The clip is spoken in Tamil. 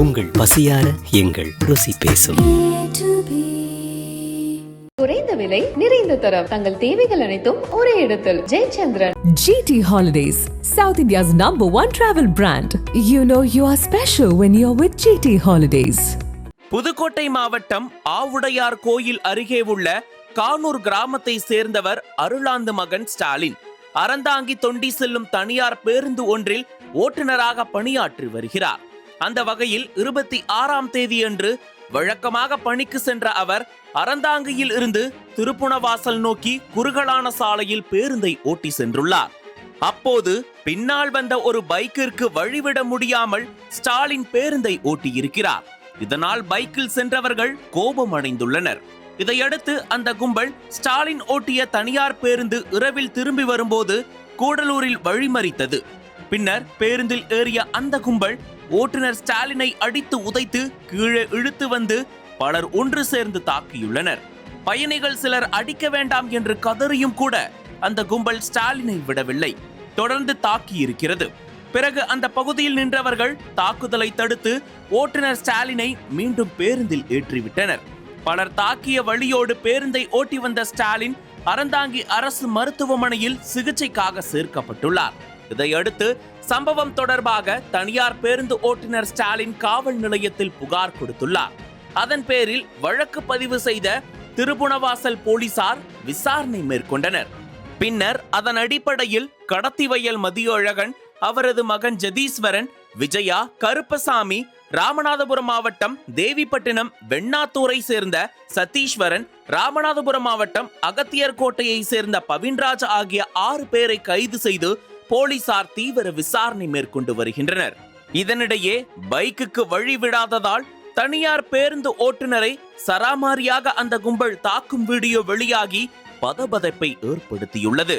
உங்கள் பசியார எங்கள் ருசி பேசும். குறைந்த விலை நிறைந்த தரம். தங்கள் தேவைகள் அனைத்தும் ஒரே இடத்தில். Jayachandran. GT Holidays, South India's number one travel brand. You know you are special when you're with GT Holidays. Pudukkottai மாவட்டம் ஆவுடையார் கோயில் அருகே உள்ள கானூர் கிராமத்தை சேர்ந்தவர் அருளாந்து மகன் ஸ்டாலின். அறந்தாங்கி தொண்டி செல்லும் தனியார் பேருந்து ஒன்றில் ஓட்டுநராக பணியாற்றி வருகிறார். அந்த வகையில் இருபத்தி ஆறாம் தேதியன்று வழக்கமாக பணிக்கு சென்ற அவர் அறந்தாங்கியில் இருந்து திருப்புணவாசல் நோக்கி குறுகலான சாலையில் பேருந்தை ஓட்டி சென்றுள்ளார். அப்போது பின்னால் வந்த ஒரு பைக்கிற்கு வழிவிட முடியாமல் ஸ்டாலின் பேருந்தை ஓட்டியிருக்கிறார். இதனால் பைக்கில் சென்றவர்கள் கோபம் அடைந்துள்ளனர். இதையடுத்து அந்த கும்பல் ஸ்டாலின் ஓட்டிய தனியார் பேருந்து இரவில் திரும்பி வரும்போது கூடலூரில் வழிமறித்தது. பின்னர் பேருந்தில் ஏறிய அந்த கும்பல் ஓட்டுநர் ஸ்டாலினை அடித்து உதைத்து கீழே இழுத்து வந்து பலர் ஒன்று சேர்ந்து தாக்கியுள்ளனர். பயணிகள் சிலர் அடிக்க வேண்டாம் என்று கதறியும் கூட அந்த கும்பல் ஸ்டாலினை விடவில்லை. தொடர்ந்து தாக்கியிருக்கிறது. பிறகு அந்த பகுதியில் நின்றவர்கள் தாக்குதலை தடுத்து ஓட்டுநர் ஸ்டாலினை மீண்டும் பேருந்தில் ஏற்றிவிட்டனர். பலர் தாக்கிய வழியோடு பேருந்தை ஓட்டி வந்த ஸ்டாலின் அறந்தாங்கி அரசு மருத்துவமனையில் சிகிச்சைக்காக சேர்க்கப்பட்டுள்ளார். இதையடுத்து சம்பவம் தொடர்பாக தனியார் பேருந்து ஓட்டுநர் ஸ்டாலின் காவல் நிலையத்தில் புகார் கொடுத்துள்ளார். அதன் பேரில் வழக்கு பதிவு செய்த திருபுணவாசல் போலீசார் விசாரணை மேற்கொண்டனர். பின்னர் அதன் அடிப்படையில் கடத்திவயல் மதியழகன் அவரது மகன் ஜதீஸ்வரன் விஜயா கருப்பசாமி ராமநாதபுரம் மாவட்டம் தேவிப்பட்டினம் வெண்ணாத்தூரை சேர்ந்த சதீஸ்வரன் ராமநாதபுரம் மாவட்டம் அகத்தியர்கோட்டையை சேர்ந்த பவின்ராஜ் ஆகிய ஆறு பேரை கைது செய்து போலீசார் தீவிர விசாரணை மேற்கொண்டு வருகின்றனர். இதனிடையே பைக்குக்கு வழி விடாததால் தனியார் பேருந்து ஓட்டுநரை சராமாரியாக அந்த கும்பல் தாக்கும் வீடியோ வெளியாகி பதபதப்பை ஏற்படுத்தியுள்ளது.